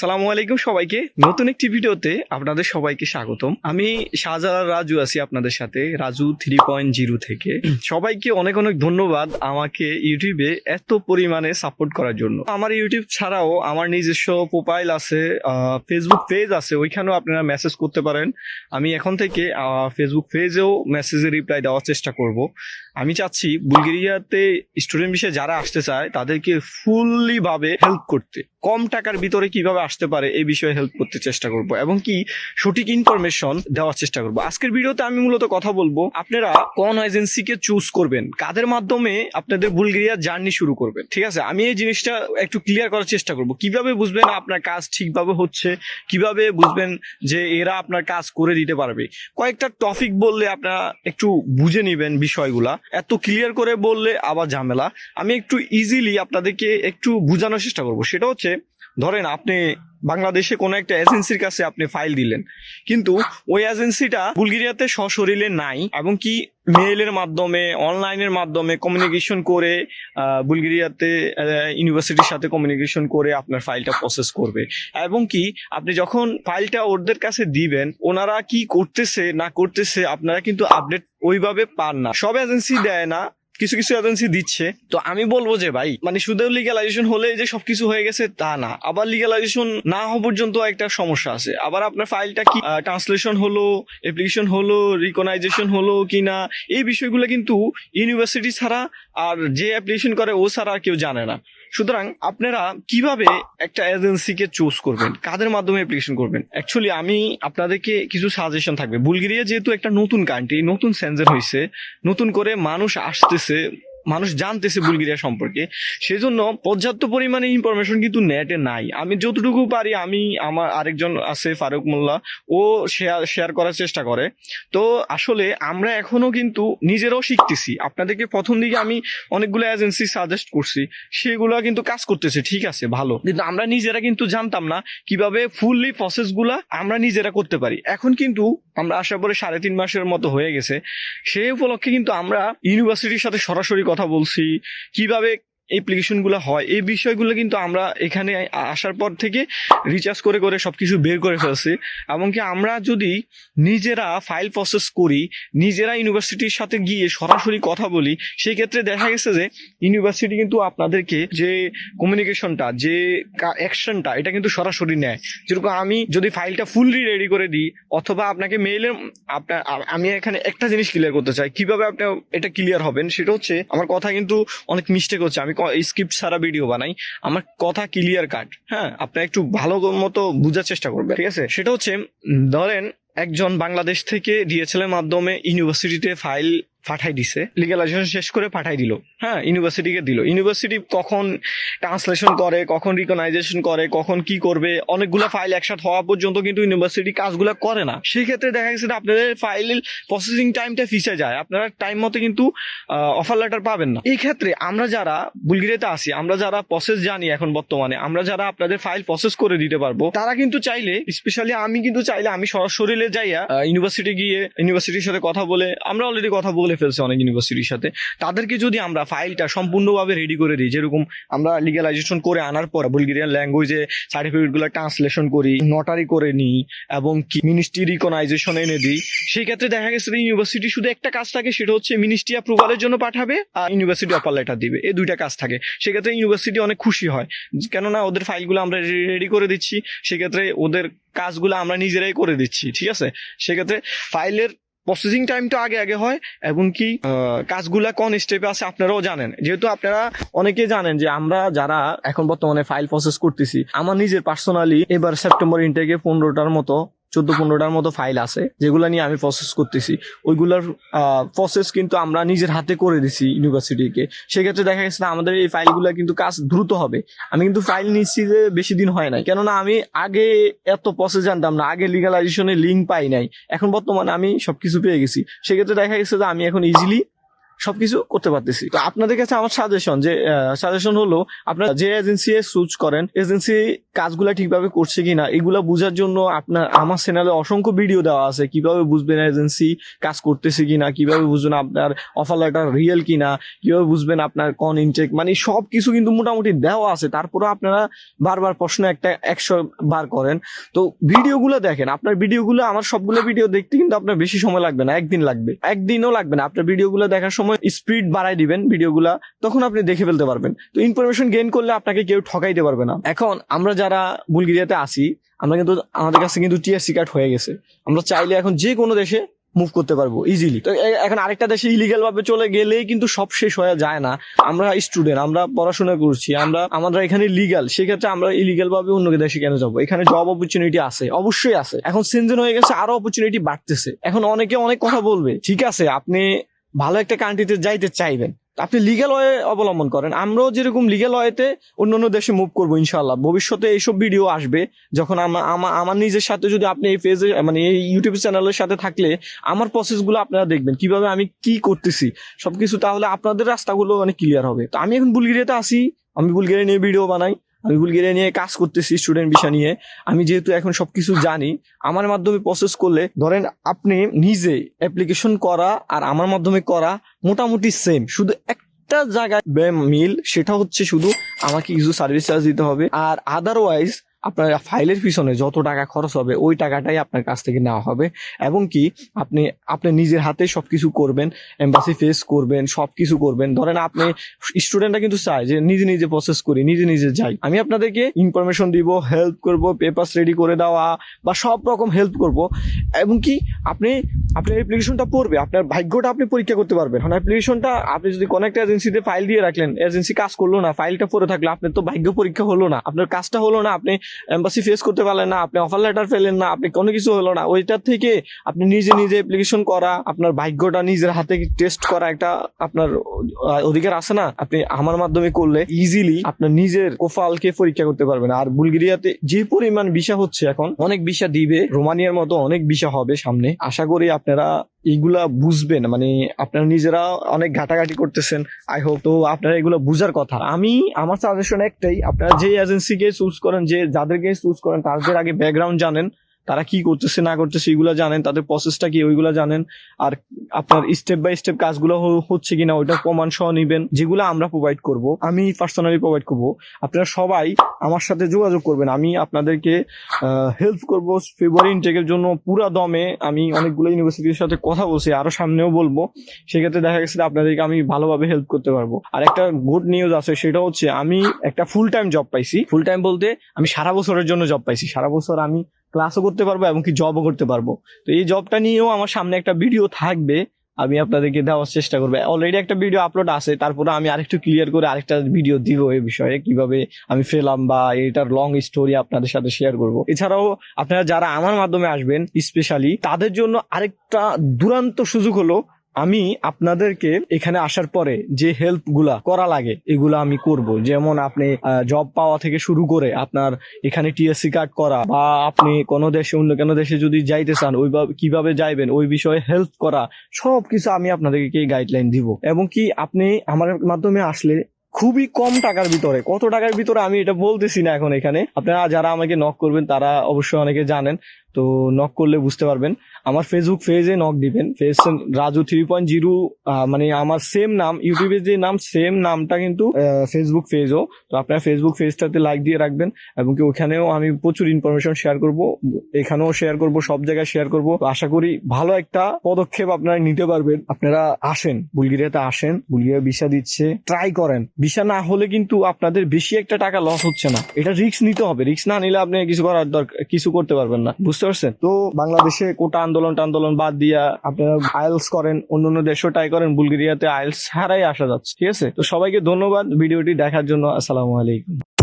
সালামু আলাইকুম সবাইকে। নতুন একটি ভিডিওতে আপনাদের সবাইকে স্বাগতম। আমি শাহজালাল রাজু আছি আপনাদের সাথে, রাজু থ্রি পয়েন্ট জিরো থেকে। সবাইকে অনেক অনেক ধন্যবাদ আমাকে ইউটিউবে এত পরিমাণে সাপোর্ট করার জন্য। আমার ইউটিউব ছাড়াও আমার নিজস্ব প্রোফাইল আছে ফেসবুক পেজ আছে, ওইখানেও আপনারা মেসেজ করতে পারেন। আমি এখন থেকে ফেসবুক পেজেও মেসেজে রিপ্লাই দেওয়ার চেষ্টা করব। আমি চাচ্ছি বুলগেরিয়াতে স্টুডেন্ট বিষয়ে যারা আসতে চায়, তাদেরকে ফুললি ভাবে হেল্প করতে। কম টাকার ভিতরে কীভাবে আসতে পারে এই বিষয়ে হেল্প করতে চেষ্টা করব এবং কি সঠিক ইনফরমেশন দেওয়ার চেষ্টা করব। আজকের ভিডিওতে আমি মূলত কথা বলব, আপনারা কোন এজেন্সিকে চুজ করবেন, কাদের মাধ্যমে আপনাদের বুলগেরিয়া জার্নি শুরু করবেন, ঠিক আছে? আমি এই জিনিসটা একটু ক্লিয়ার করার চেষ্টা করব। কীভাবে বুঝবেন আপনার কাজ ঠিকভাবে হচ্ছে? কীভাবে বুঝবেন যে এরা আপনার কাজ করে দিতে পারবে? কয়েকটা টপিক বললে আপনারা একটু বুঝে নেবেন বিষয়গুলা। এত ক্লিয়ার করে বললে আবার ঝামেলা। আমি একটু ইজিলি আপনাদেরকে একটু বোঝানোর চেষ্টা করব। সেটা হচ্ছে ধরেন আপনি বাংলাদেশে কোনো একটা এজেন্সির কাছে আপনি ফাইল দিলেন, কিন্তু ওই এজেন্সিটা বুলগেরিয়াতে সশরীরে নাই এবং কি মেইলের মাধ্যমে অনলাইনের মাধ্যমে কমিউনিকেশন করে বুলগেরিয়াতে ইউনিভার্সিটির সাথে কমিউনিকেশন করে আপনার ফাইলটা প্রসেস করবে। এবং কি আপনি যখন ফাইলটা ওদের কাছে দিবেন, ওনারা কি করতেছে না করতেছে আপনারা কিন্তু আপডেট ওইভাবে পান না। সব এজেন্সি দেয় না কিছু কিছু এজেন্সি দিচ্ছে। তো আমি বলব যে ভাই মানে শুধু লিগালাইজেশন হলে যে সবকিছু হয়ে গেছে তা না। আবার লিগালাইজেশন না হওয়া পর্যন্ত একটা সমস্যা আছে। আবার আপনার ফাইলটা কি ট্রান্সলেশন হলো অ্যাপ্লিকেশন হলো রিকনাইজেশন হলো কি না এই বিষয়গুলো কিন্তু ইউনিভার্সিটি ছাড়া আর যে অ্যাপ্লিকেশন করে ও ছাড়া আর কেউ জানে না। সুতরাং আপনারা কীভাবে একটা এজেন্সিকে চুজ করবেন? কাদের মাধ্যমে অ্যাপ্লিকেশন করবেন? অ্যাকচুয়ালি আমি আপনাদেরকে কিছু সাজেশন থাকবে। বুলগেরিয়া যেহেতু একটা নতুন কান্ট্রি নতুন সেন্সার হয়েছে নতুন করে মানুষ আসতেছে মানুষ জানতেছে বুলগেরিয়া সম্পর্কে, সেজন্য পর্যাপ্ত পরিমাণে ইনফরমেশন কিন্তু নেটে নাই। আমি যতটুকু পারি, আমি আমার আরেকজন আছে, ফারুক মোল্লা, ও শেয়ার শেয়ার করার চেষ্টা করে। তো আসলে আমরা এখনও কিন্তু নিজেরাও শিখতেছি। আপনাদেরকে প্রথম দিকে আমি অনেকগুলো এজেন্সি সাজেস্ট করছি, সেগুলো কিন্তু কাজ করতেছে, ঠিক আছে, ভালো। কিন্তু আমরা নিজেরা কিন্তু জানতাম না কীভাবে ফুললি প্রসেসগুলা আমরা নিজেরা করতে পারি। এখন কিন্তু আমরা আসার পরে সাড়ে তিন মাসের মতো হয়ে গেছে। সেই উপলক্ষে কিন্তু আমরা ইউনিভার্সিটির সাথে সরাসরি কথা বলছি, কীভাবে অ্যাপ্লিকেশনগুলো হয়, এই বিষয়গুলো কিন্তু আমরা এখানে আসার পর থেকে রিচার্জ করে করে সবকিছু বের করে ফেলছি। এমনকি আমরা যদি নিজেরা ফাইল প্রসেস করি, নিজেরা ইউনিভার্সিটির সাথে গিয়ে সরাসরি কথা বলি, সেই ক্ষেত্রে দেখা গেছে যে ইউনিভার্সিটি কিন্তু আপনাদেরকে যে কমিউনিকেশনটা যে অ্যাকশনটা এটা কিন্তু সরাসরি নেয়। যেরকম আমি যদি ফাইলটা ফুললি রেডি করে দিই, অথবা আপনাকে মেইলে আপনার আমি এখানে একটা জিনিস ক্লিয়ার করতে চাই, কীভাবে আপনি এটা ক্লিয়ার হবেন, সেটা হচ্ছে, আমার কথা কিন্তু অনেক মিস্টেক হচ্ছে, আমি স্ক্রিপ্ট ছাড়া ভিডিও বানাই, আমার কথা ক্লিয়ার কাট হ্যাঁ? আপনি একটু ভালো মতো বোঝার চেষ্টা করবেন, ঠিক আছে? সেটা হচ্ছে ধরেন একজন বাংলাদেশ থেকে ডিএসএল এর মাধ্যমে ইউনিভার্সিটিতে ফাইল পাঠাই দিছে। লিগালাইজেশন শেষ করে পাঠাই দিল। হ্যাঁ ইউনিভার্সিটিকে দিল। ইউনিভার্সিটি কখন ট্রান্সলেশন করে, কখন রিকনাইজেশন করে, কখন কি করবে, অনেকগুলো ফাইল একসাথে হওয়া পর্যন্ত কিন্তু ইউনিভার্সিটি কাজগুলো করে না। সেই ক্ষেত্রে দেখা গেছে আপনাদের ফাইল প্রসেসিং টাইমটা ফিসে যায়। আপনারা টাইম মতো কিন্তু অফার লেটার পাবেন না। এই ক্ষেত্রে আমরা যারা বুলগেরিয়াতে আছি, আমরা যারা প্রসেস জানি এখন বর্তমানে, আমরা যারা আপনাদের ফাইল প্রসেস করে দিতে পারব, তারা কিন্তু চাইলে স্পেশালি আমি কিন্তু চাইলে, আমি সরাসরি যাইয়া ইউনিভার্সিটি গিয়ে ইউনিভার্সিটির সাথে কথা বলে, আমরা অলরেডি কথা বলে ফেলছি অনেক ইউনিভার্সিটির সাথে, তাদেরকে যদি আমরা ফাইলটা সম্পূর্ণভাবে রেডি করে দিই, যেরকম আমরা লিগালাইজেশন করে আনার পর বুলগেরিয়ান ল্যাঙ্গুয়েজে সার্টিফিকেটগুলো ট্রান্সলেশন করি নটারি করে নিই এবং কি মিনিস্ট্রি রিকনাইজেশন এনে দিই, সেই ক্ষেত্রে দেখা গেছে যে ইউনিভার্সিটি শুধু একটা কাজ থাকে, সেটা হচ্ছে মিনিস্ট্রি অ্যাপ্রুভালের জন্য পাঠাবে আর ইউনিভার্সিটি অফার লেটার দিবে। এই দুইটা কাজ থাকে। সেক্ষেত্রে ইউনিভার্সিটি অনেক খুশি হয়। কেননা ওদের ফাইলগুলো আমরা রেডি করে দিচ্ছি, সেক্ষেত্রে ওদের কাজগুলো আমরা নিজেরাই করে দিচ্ছি, ঠিক আছে? সেক্ষেত্রে ফাইলের প্রসেসিং টাইম তো আগে আগে হয় এবং কি কাজগুলা কোন স্টেপে আছে আপনারাও জানেন। যেহেতু আপনারা অনেকে জানেন যে আমরা যারা এখন বর্তমানে ফাইল প্রসেস করতেছি, আমার নিজের পার্সোনালি এবার সেপ্টেম্বর ইনটেকে পনেরোটার মতো চোদ্দ পনেরোটার মতো ফাইল আছে, যেগুলো নিয়ে আমি প্রসেস করতেছি। ওইগুলোর প্রসেস কিন্তু আমরা নিজের হাতে করে দিছি ইউনিভার্সিটিকে সেক্ষেত্রে দেখা গেছে আমাদের এই ফাইলগুলো কিন্তু কাজ দ্রুত হবে। আমি কিন্তু ফাইল নিচ্ছি যে বেশি দিন হয় নাই। কেননা আমি আগে এত প্রসেস জানতাম না, আগে লিগালাইজেশনের লিঙ্ক পাই নাই। এখন বর্তমানে আমি সবকিছু পেয়ে গেছি। সেক্ষেত্রে দেখা গেছে যে আমি এখন ইজিলি সবকিছু করতে পারতেছি। তো আপনাদের কাছে আমার সাজেশন যে সাজেশন হলো, আপনারা যে এজেন্সি চুজ করেন এজেন্সি কাজগুলা ঠিকভাবে করছে কিনা, এগুলা বোঝার জন্য আপনার, আমার চ্যানেলে অসংখ্য ভিডিও দেওয়া আছে, কীভাবে বুঝবেন এজেন্সি কাজ করতেছে কিনা, কীভাবে বুঝবেন আপনার অফার লেটার রিয়েল কিনা, কীভাবে বুঝবেন আপনার কন ইনটেক মানে সব কিছু কিন্তু মোটামুটি দেওয়া আছে। তারপরে আপনারা বারবার প্রশ্ন একটা, একশো বার করেন। তো ভিডিওগুলো দেখেন, আপনার ভিডিওগুলো আমার সবগুলো ভিডিও দেখতে কিন্তু আপনার বেশি সময় লাগবে না, একদিন লাগবে। একদিনও লাগবে না, আপনার ভিডিওগুলো দেখার সময় স্পিড বাড়াই দিবেন ভিডিওগুলা, তখন আপনি দেখে ফেলতে পারবেন। তো ইনফরমেশন গেইন করলে আপনাকে কেউ ঠকাইতে পারবে না। এখন আমরা যারা বুলগেরিয়াতে আসি আমরা কিন্তু, আমাদের কাছে কিন্তু টিআরসি কার্ড হয়ে গেছে। আমরা চাইলে এখন যে কোনো দেশে মুভ করতে পারব ইজিলি তো এখন আরেকটা দেশে ইলিগাল ভাবে চলে গেলেই কিন্তু সব শেষ হয়ে যায় না। আমরা স্টুডেন্ট আমরা পড়াশোনা করছি, আমরা, আমাদের এখানে লিগাল সেক্ষেত্রে আমরা ইলিগাল ভাবে অন্য দেশে কেন যাব? এখানে জব অপরচুনিটি আছে, অবশ্যই আছে। এখন সিনজেন হয়ে গেছে, আরও অপরচুনিটি বাড়তেছে। এখন অনেকে অনেক কথা বলবে, ঠিক আছে, আপনি ভালো একটা কান্ট্রিতে যাইতে চাইবেন। আপনি লিগ্যাল ওয়ে অবলম্বন করেন। আমরাও যেরকম লিগ্যাল ওয়েতে অন্য অন্য দেশে মুভ করব ইনশাল্লাহ ভবিষ্যতে এইসব ভিডিও আসবে, যখন আমা- আমা- আমার নিজের সাথে যদি আপনি এই পেজে মানে এই ইউটিউব চ্যানেলের সাথে থাকলে, আমার প্রসেসগুলো আপনারা দেখবেন, কীভাবে আমি কি করতেছি। সবকিছু তাহলে আপনাদের রাস্তাগুলো অনেক ক্লিয়ার হবে। তো আমি এখন বুলগেরিয়াতে আসি আমি বুলগেরিয়া নিয়ে ভিডিও বানাই। আমি বুলগেরিয়া নিয়ে কাজ করতেছি স্টুডেন্ট বিষয় নিয়ে। আমি যেহেতু এখন সবকিছু জানি, আমার মাধ্যমে প্রসেস করলে ধরেন আপনি নিজে অ্যাপ্লিকেশন করা আর আমার মাধ্যমে করা মোটামুটি সেম শুধু একটা জায়গায় মিল সেটা হচ্ছে শুধু আমাকে কিছু সার্ভিস চার্জ দিতে হবে। আর আদারওয়াইজ আপনার ফাইলের পিছনে যত টাকা খরচ হবে, ওই টাকাটাই আপনার কাছ থেকে নেওয়া হবে। এবং কি, আপনি আপনি নিজের হাতে সবকিছু করবেন এম্বাসি ফেস করবেন, সবকিছু করবেন। ধরেন আপনি স্টুডেন্টরা কিন্তু চায় যে নিজে নিজে প্রসেস করি, নিজে নিজে যাই। আমি আপনাদেরকে ইনফরমেশন দিব হেল্প করব পেপারস রেডি করে দেওয়া বা সব রকম হেল্প করব। এবং কি, আপনি আপনার অ্যাপ্লিকেশনটা পড়বে, আপনার ভাগ্যটা আপনি পরীক্ষা করতে পারবেন। এখন অ্যাপ্লিকেশনটা আপনি যদি কোনো একটা এজেন্সিতে ফাইল দিয়ে রাখলেন এজেন্সি কাজ করল না ফাইলটা পড়ে থাকল, আপনার তো ভাগ্য পরীক্ষা হলো না, আপনার কাজটা হলো না, আপনি এম্বাসি ফেস করতে পারলেন না, আপনি অফার লেটার পেলেন না, আপনি কোনো কিছু হলো না। ওইটার থেকে আপনি নিজে নিজে অ্যাপ্লিকেশন করা, আপনার ভাগ্যটা নিজের হাতে টেস্ট করা একটা আপনার অধিকার আছে না? আপনি আমার মাধ্যমে করলে ইজিলি আপনার নিজের কোফালকে পরীক্ষা করতে পারবেন। আর বুলগেরিয়াতে যে পরিমাণ ভিসা হচ্ছে এখন, অনেক ভিসা দিবে, রোমানিয়ার মতো অনেক ভিসা হবে সামনে। আশা করি আপনারা এইগুলা বুঝবেন মানে আপনারা নিজেরা অনেক ঘাটাঘাটি করতেছেন, আই হোপ। তো আপনারা এগুলো বুঝার কথা। আমি, আমার সাজেশন একটাই, আপনারা যে এজেন্সিকে চুজ করেন, যে যাদেরকে চুজ করেন, তাদের আগে ব্যাকগ্রাউন্ড জানেন। তারা কি করতেছে, না করতেছে, এগুলো জানেন, তাদের প্রসেসটা কি, ওইগুলো জানেন। আর আপনার স্টেপ বাই স্টেপ কাজগুলো হচ্ছে কিনা ওইটা প্রমাণ সহ নিবেন, যেগুলো আমরা প্রোভাইড করব, আমি পার্সোনালি প্রোভাইড করব। আপনারা সবাই আমার সাথে যোগাযোগ করবেন, আমি আপনাদেরকে হেল্প করব ফেব্রুয়ারি ইনটেকের জন্য পুরা দমে। আমি অনেকগুলো ইউনিভার্সিটির সাথে কথা বলছি, আরও সামনেও বলব। সেক্ষেত্রে দেখা গেছে আপনাদেরকে আমি ভালোভাবে হেল্প করতে পারব। আর একটা গুড নিউজ আছে, সেটা হচ্ছে আমি একটা ফুল টাইম জব পাইছি। ফুল টাইম বলতে আমি সারা বছরের জন্য জব পাইছি। সারা বছর আমি ক্লাসও করতে পারব এবং কি জবও করতে পারব। তো এই জবটা নিয়েও আমার সামনে একটা ভিডিও থাকবে, আমি আপনাদেরকে দেওয়ার চেষ্টা করব। অলরেডি একটা ভিডিও আপলোড আছে, তারপরে আমি আরেকটু ক্লিয়ার করে আরেকটা ভিডিও দিব এই বিষয়ে, কীভাবে আমি ফেলাম বা এটার লং স্টোরি আপনাদের সাথে শেয়ার করব। এছাড়াও আপনারা যারা আমার মাধ্যমে আসবেন স্পেশালি তাদের জন্য আরেকটা দুরান্ত সুযোগ হলো আমি আপনাদেরকে এখানে আসার পরে যে হেল্পগুলা করা লাগে, এগুলা আমি করব। যেমন আপনি জব পাওয়া থেকে শুরু করে আপনার এখানে টিএসসি কার্ড করা বা আপনি কোনো দেশে, অন্য কোনো দেশে যদি যাইতে চান, ওইভাবে, কীভাবে যাইবেন, ওই বিষয়ে হেল্প করা সব কিছু আমি আপনাদেরকে গাইডলাইন দিব। এবং কি আপনি আমার মাধ্যমে আসলে খুবই কম টাকার ভিতরে, কত টাকার ভিতরে আমি এটা বলতেছি না এখন এখানে। আপনারা যারা আমাকে নক করবেন, তারা অবশ্যই অনেকে জানেন। তো নক করলে বুঝতে পারবেন। আমার ফেসবুক পেজে নক দিবেন। Face Raju three point zero মানে আমার সেম নাম ইউটিউবে যে নাম সেম নামটা কিন্তু ফেসবুক পেজও তো আপনার ফেসবুক পেজটাতে লাইক দিয়ে রাখবেন এবং কি ওখানেও আমি প্রচুর ইনফরমেশন শেয়ার করব, এখানেও শেয়ার করব, সব জায়গায় শেয়ার করব। আশা করি ভালো একটা পদক্ষেপ আপনারা নিতে পারবেন। আপনারা আসেন, বুলগেরিয়াতে আসেন, বুলগেরিয়া ভিসা দিচ্ছে ট্রাই করেন। ভিসা না হলে কিন্তু আপনাদের বেশি একটা টাকা লস হচ্ছে না। এটা রিস্ক নিতে হবে। রিস্ক না নিলে আপনি কিছু করার দরকার, কিছু করতে পারবেন না। বুঝতে পারছেন? তো বাংলাদেশে কোটা আন্দোলন টান্দোলন বাদ দিয়া আপনারা আইলস করেন অন্য অন্য দেশও ট্রাই করেন, বুলগেরিয়াতে আইলস ছাড়াই আসা যাচ্ছে, ঠিক আছে? তো সবাইকে ধন্যবাদ ভিডিওটি দেখার জন্য, আসসালামু আলাইকুম।